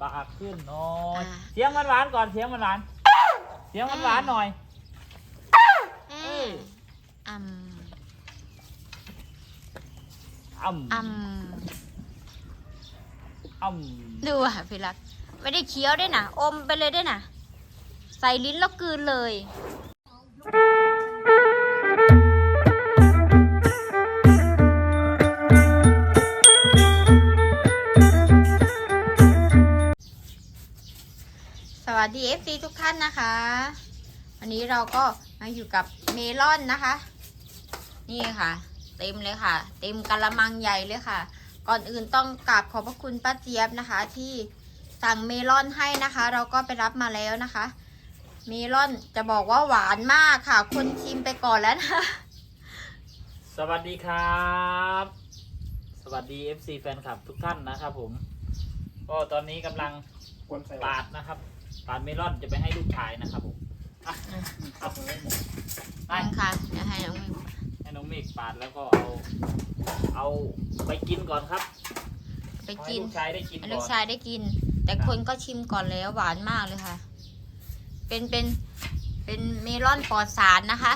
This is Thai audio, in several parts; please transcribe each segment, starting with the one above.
ปากขึ้นหน่อยอ่า เสียงหวานๆก่อนเสียงหวานๆเสียงหวานๆหน่อยเอ้ยอืมอ่ำอืมอ่ำดูอะพี่รัก ไม่ได้เคี้ยวด้วยนะอมไปเลยด้วยนะใส่ลิ้นแล้วกลืนเลย ดี FC ทุกท่านนะคะ วันนี้เราก็มาอยู่กับเมลอนนะคะ นี่ค่ะ เต็มเลยค่ะ เต็มกะละมังใหญ่เลยค่ะ ก่อนอื่นต้องกราบขอบพระคุณป้าเจี๊ยบนะคะ ที่สั่งเมลอนให้นะคะ เราก็ไปรับมาแล้วนะคะ เมลอนจะบอกว่าหวานมากค่ะ คนชิมไปก่อนแล้วนะคะสวัสดีครับ สวัสดี FC แฟนคลับทุกท่านนะครับผม ก็ตอนนี้กำลังกวนใส่ปาดนะครับ ปาดเมลอนจะไปให้ลูกชายนะครับผมอะเอาไปนั่งค่ะเดี๋ยวให้น้องมิวให้น้องเมฆปาดแล้วก็เอา เอาไปกินก่อนครับไปกินให้ลูกชายได้กินให้ก่ลูอกนชายได้กิน แต่คนก็ชิมก่อนแล้วหวานมากเลยค่ะ เป็นเป็นเป็นเมลอนปลอดสารนะคะ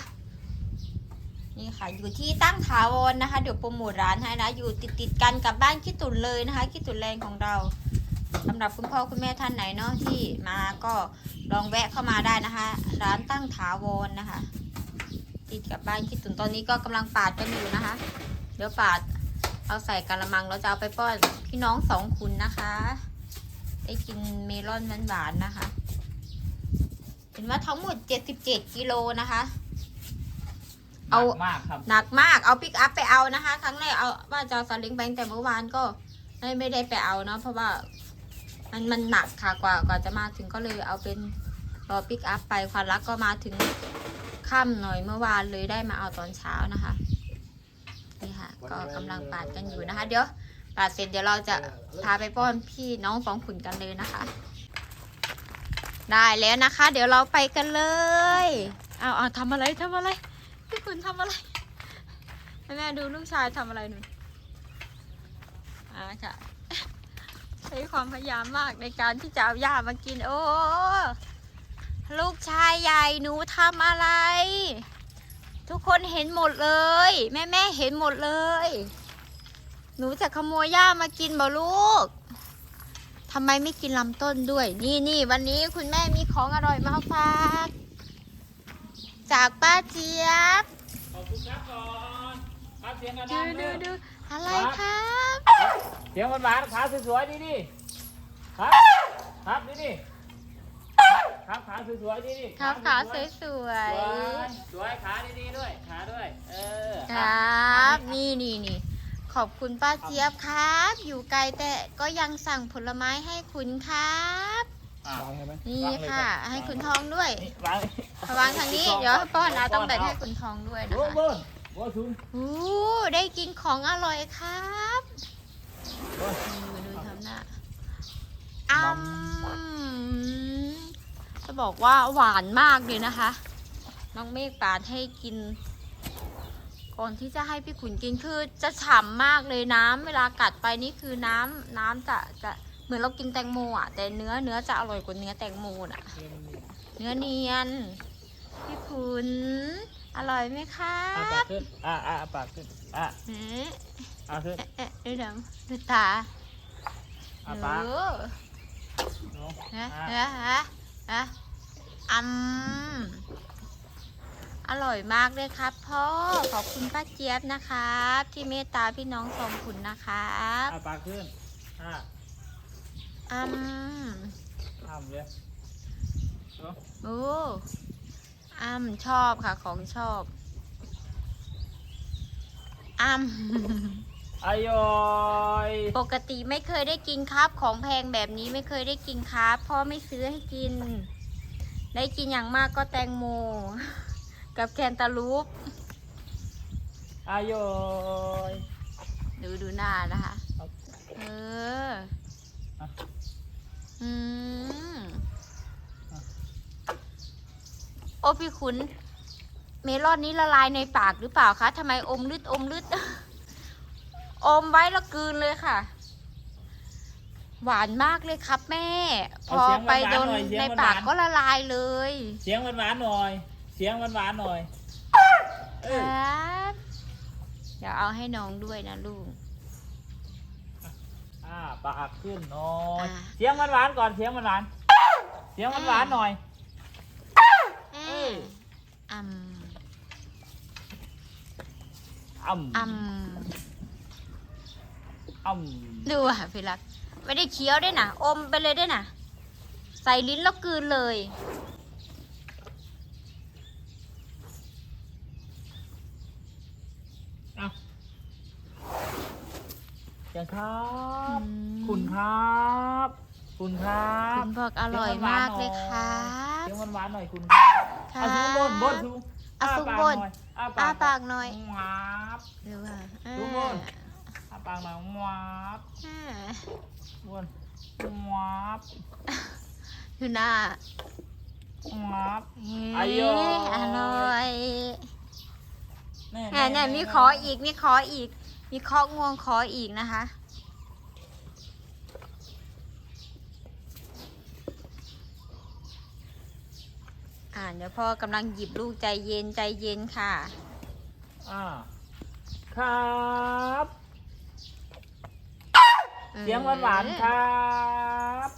นี่ค่ะ อยู่ที่ตั้งถาวรนะคะ เดี๋ยวโปรโมทร้านให้นะ อยู่ติดติดๆกันกับบ้านขี้ตุนเลยนะคะขี้ตุนแรงของเรา สำหรับคุณพ่อคุณแม่ท่านไหนเนาะที่มาก็ลองแวะเข้ามาได้นะคะ ร้านตั้งถาวรนะคะ ติดกับบ้านขี้ตุนตอนนี้ก็กำลังปาดกันอยู่นะคะ เดี๋ยวปาดเอาใส่กะละมังเราจะเอาไปป้อนพี่น้องสองคุณนะคะ ได้กินเมลอนหวานๆนะคะ เห็นว่าทั้งหมด 77 กิโลนะคะ เอาหนักมากครับหนักมากเอาปิกอัพไปเอานะคะ ครั้งแรกเอาว่าจะเอาสลิงไปตั้งแต่เมื่อวานก็ไม่ไม่ได้ไปเอาเนาะเพราะว่า มันมันหนักค่ะกว่ากว่าจะมาถึงก็เลยเอาเป็นรอปิกอัพไปความรักก็มาถึงค่ำหน่อยเมื่อวานเลยได้มาเอาตอนเช้านะคะนี่ค่ะ ก็กำลังปาดกันอยู่นะคะ เดี๋ยวปาดเสร็จเดี๋ยวเราจะพาไปป้อนพี่น้องสองขุนกันเลยนะคะ ได้แล้วนะคะ เดี๋ยวเราไปกันเลยเอาเอาทำอะไรทำอะไรพี่ขุนทำอะไรแม่ดูลูกชายทำอะไรหนูอ่าค่ะ ช้ความพยายามมากในการที่จะเอาหญ้ามากิน โอ้ ลูกชายใหญ่หนูทำอะไร ทุกคนเห็นหมดเลย แม่แม่ๆเห็นหมดเลย หนูจะขโมยหญ้ามากินบ่ลูกทำไมไม่กินลำต้นด้วย นี่นี่วันนี้คุณแม่มีของอร่อยมาฝาก จากป้าเจี๊ยบขอบคุณครับก่อนครับเสียงดัดูงๆดูด้วยดู อะไรครับเสียงหวานๆขาสวยๆดีดิครับ ครับดีดิครับขาสวยๆดีดิครับขาสสวยวยสวยๆสวยขาดีๆด้วยขาด้วย เออคอะรับนี่นี่นี่ขอบคุณป้าเจี๊ยบครับ อยู่ไกลแต่ก็ยังสั่งผลไม้ให้คุณครับอะวางใช่ไหมนี่ค่ะ ให้คุณทองด้วยนี่วางระวังทางนี้เดี๋ยวป้อนนะต้องแบ่งให้คุณทองด้วยนะโอ้คะเบิ้ล โอ้ชุนอู้ได้กินของอร่อยครับโอ้ยดูดูทำหน้าอ้มจะบอกว่าหวานมากเลยนะคะ น้องเมฆปาดให้กิน ก่อนที่จะให้พี่ขุนกินคือจะฉ่ำมากเลยน้ำเวลากัดไปนี่คือน้ำน้ำจะจะเหมือนเรากินแตงโมอะแต่เนื้อเนื้อจะอร่อยกว่าเนื้อแตงโมน่ะ เนื้อเนียน พี่ขุน อร่อยไหมคะอะปากขึ้นอะอะปากขึ้นอะเอ๊ะอะขึ้นเอ๊ะเอ๊ะดูดำดูตาอะปากเออเนาะฮะอะฮะฮะฮะอืมอร่อยมากเลยครับพ่อขอบคุณป้าเจี๊ยบนะครับ ที่เมตตาพี่น้องสองขุนนะครับอะปากขึ้นอะอืมทำเลยเนาะโอ้ อ้ำชอบค่ะ ของชอบอ้ำอร่อยปกติไม่เคยได้กินครับ ของแพงแบบนี้ไม่เคยได้กินครับพ่อไม่ซื้อให้กิน ได้กินอย่างมากก็แตงโม กับแคนตาลูปอร่อยดูดูหน้านะคะครับเอออะอืม อะ โอ้พี่ขุน เมลอนนี้ละลายในปากหรือเปล่าคะทำไมอมลึดอมลึดอมไว้แล้วกลืนเลยค่ะ หวานมากเลยครับแม่พเอาอเสียงหไปวานๆโดนหน่อยเสียงในหวานๆปากก็ละลายเลยเสียงหวานๆหน่อย เสียงหวานๆหน่อยเอครอับเดี๋ยวเอาให้น้องด้วยนะลูก อ่าปากขึ้นหน่อย อ่า เสียงหวานๆก่อน เสียงหวานๆเสียงหวานๆหน่อยเอเอออืมอ่ำอืมอ่ำดูอะพี่รัก ไม่ได้เคี้ยวด้วยนะอมไปเลยด้วยนะใส่ลิ้นแล้วกลืนเลยอะเสียงครับ อืม คุณครับ คุณครับคุณบอกอร่อยมากเลยครับเสียงหวานๆหน่อยคุณครับ ครัเอาสูงบนบนสูงเอาสูงบนอ้าอ้าปากปากหน่อยหวาบดูอะเอทุกคอนอ้าปากหน่อยหวาบอ่าบนหวาบดูหน้าหวาบเฮ้อร่อยอร่อยแน่เนี่ยเนี่ยมีขออีกมีขออีก มีเคอกงวงขออีกนะคะ อ่าเดี๋ยวพ่อกำลังหยิบลูกใจเย็นใจเย็นค่ะ อ่า ครับเสียงหวานๆครับ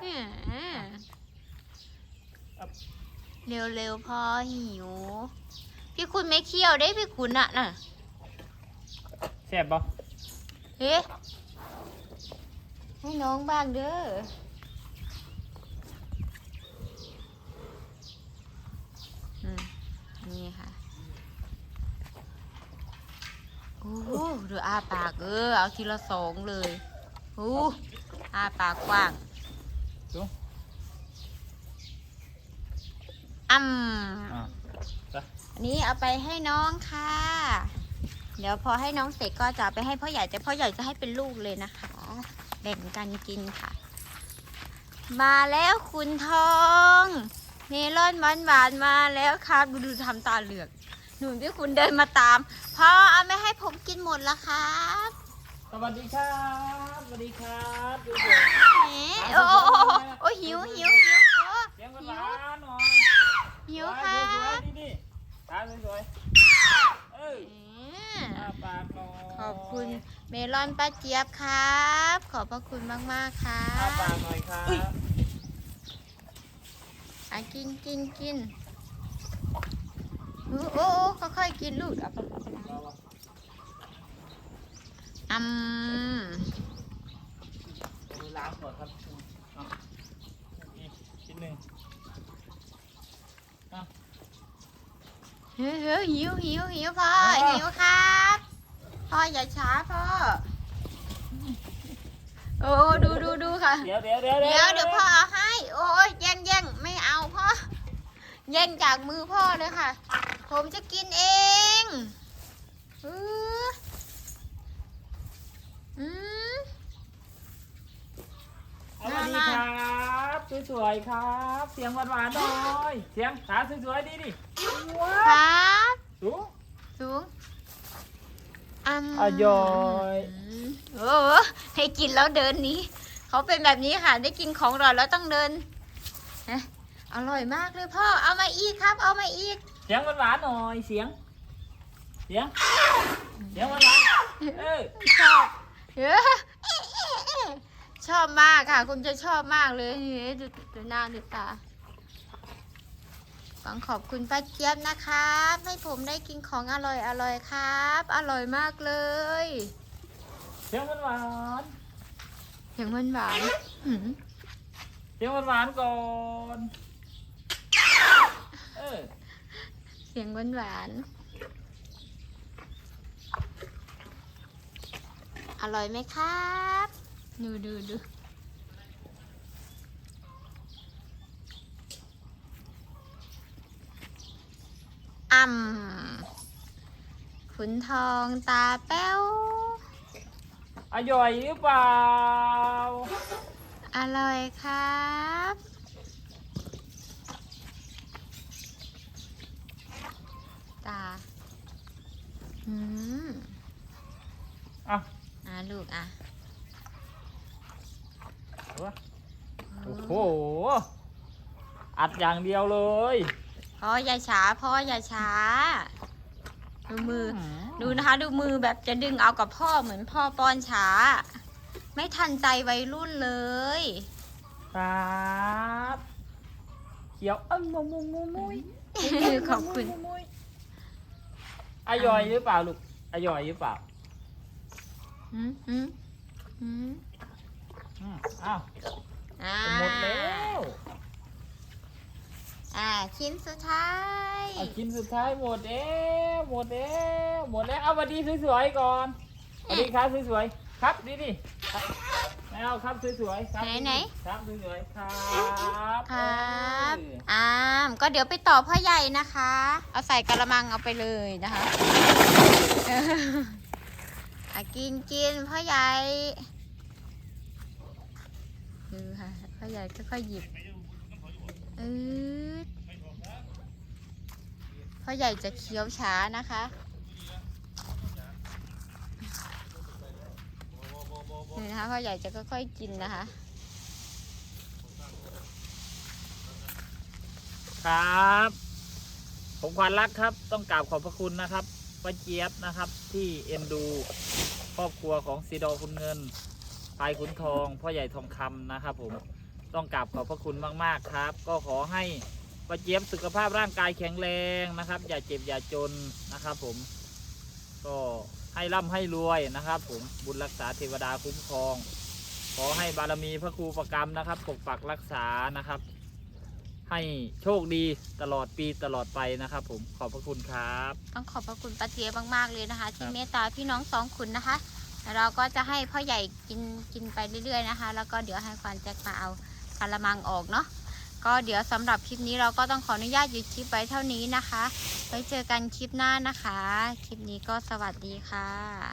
เนี่ยเร็วๆพอหิว พี่คุณไม่เคี่ยวได้พี่คุณอะน่ะแซ่บปะเฮ้ให้น้องบ้างเด้ออืม นี่ค่ะ โอ้โหดูอ้าปากเออเอาทีละสองเลยโอ้อ้าปากกว้างดูอ่ำอ่าอันนี้เอาไปให้น้องค่ะ เดี๋ยวพอให้น้องเสร็จก็จะเอาไปให้พ่อใหญ่แต่พ่อใหญ่จะให้เป็นลูกเลยนะคะ แบ่งกันกินค่ะ มาแล้วคุณทอง เมลอนหวานหวานๆมาแล้วครับ ดูดูทำตาเหลือก หนูที่คุณเดินมาตามพ่อเอาไม่ให้ผมกินหมดแล้วครับสวัสดีครับสวัสดีครับดูสิแหมโอ้โอ้โอ้โอ้โอ้หิวหิวหิวโอ้เสียงหวานๆหน่อยหิวค่ะสวยๆนี่ๆตาสวยๆเออแหมอ้าปากหน่อยขอบคุณเมลอนป้าเจี๊ยบครับ ขอบพระคุณมากๆครัอ้าบปากหน่อยครับอะกินกินกิน โอ้โอ้โอ้ค่อยๆกินลูกเอาไปเอาไปล้างอืมมือล้างก่อนครับเอาอีกชิ้นหนึ่งเฮ้ยเฮ้ยหิวหิวหิวพ่อหิวครับพ่ออย่าช้าพ่อโอ้ดูดูดูค่ะ เดี๋ยวเดี๋ยวเดี๋ยวเดี๋ยวเดี๋ยวพ่อเอาให้ โอ้ยแย่งแย่งไม่เอาพ่อแย่งจากมือพ่อเลยค่ะ ผมจะกินเองอืออืม สวัสดีครับสวยๆครับ เสียงหวานๆหน่อยเสียงตาสวยๆดีดิครับ สูสูงอืมอร่อยโอ้โหให้กินแล้วเดินหนี้ เขาเป็นแบบนี้ค่ะ ได้กินของอร่อยแล้วต้องเดินเอ๊ะอร่อยมากเลยพ่อ เอามาอีกครับ เอามาอีกเสียงหวานๆหน่อยเสียง เสียง เสียงหวานๆเออชอบเฮ้ยชอบมากค่ะคุณจะชอบมากเลยเฮ้ยดูดูหน้าดูตาต้องขอบคุณป้าเจี๊ยบนะครับให้ผมได้กินของอร่อยอร่อยครับ อร่อยมากเลย เสียงหวานเสียงหวานหวานๆหืมๆเสียงหวานๆก่อน เออเสียงหวานหวานๆอร่อยไหมครับ ดูดูดูอ่ำขุนทองตาแป้ว อร่อยหรือเปล่า อร่อยครับ ตา อืมอะอะลูกอะวะโอ้โห อัดอย่างเดียวเลยพ่ออย่าช้าพ่ออย่าช้า ดูมือ ดูนะคะ ดูมือแบบจะดึงเอากับพ่อเหมือนพ่อป้อนช้า ไม่ทันใจวัยรุ่นเลยครับเขียวเอ้ยมุมมุมมุมมุยขอบคุณ อายอยหรือเปล่าลูกอายอยหรือเปล่าอืมอืมอืมอืมอ้าวอ่าจะหมดแล้วอ่าชิ้นสุดท้ายเอาชิ้นสุดท้ายหมดแล้วหมดแล้วหมดแล้วเอาสวัสดีสวยๆก่อนสวัสดีครับสวยๆครับดีดิครับ ไม่เอาครับสวยๆครับไหนไหน ครับสวยๆครับครับเอออ่ามก็เดี๋ยวไปต่อพ่อใหญ่นะคะ เอาใส่กระมังเอาไปเลยนะคะเอออะกินกินพ่อใหญ่ดูค่ะพ่อใหญ่ค่อยๆหยิบอืดพ่อใหญ่จะเคี้ยวช้านะคะ นี่นะคะพ่อใหญ่จะค่อยๆกินนะคะ ครับ ผมควานรักครับ ต้องกราบขอบพระคุณนะครับป้าเจี๊ยบนะครับ ที่เอ็นดูครอบครัวของซีดอคุณเงินพายขุนทอง พ่อใหญ่ทองคำนะครับ ผมต้องกราบขอบพระคุณมากๆครับ ก็ขอให้ป้าเจี๊ยบสุขภาพร่างกายแข็งแรงนะครับ อย่าเจ็บอย่าจนนะครับ ผมก็ ให้ร่ำให้รวยนะครับ ผมบุญรักษาเทวดาคุ้มครอง ขอให้บารมีพระครูประกรรมนะครับ ปกปักรักษานะครับ ให้โชคดีตลอดปีตลอดไปนะครับ ผมขอบพระคุณครับ ต้องขอบพระคุณป้าเจี๊ยบมาก ๆ เลยนะคะ ที่ครับเมตตาพี่น้องสองคุณนะคะแล้วเราก็จะให้พ่อใหญ่กินกินไปเรื่อยๆนะคะ แล้วก็เดี๋ยวให้ควานแจ็คมาเอากระมังออกเนาะ ก็เดี๋ยวสำหรับคลิปนี้เราก็ต้องขออนุญาตหยุดคลิปไว้เท่านี้นะคะ ไว้เจอกันคลิปหน้านะคะ คลิปนี้ก็สวัสดีค่ะ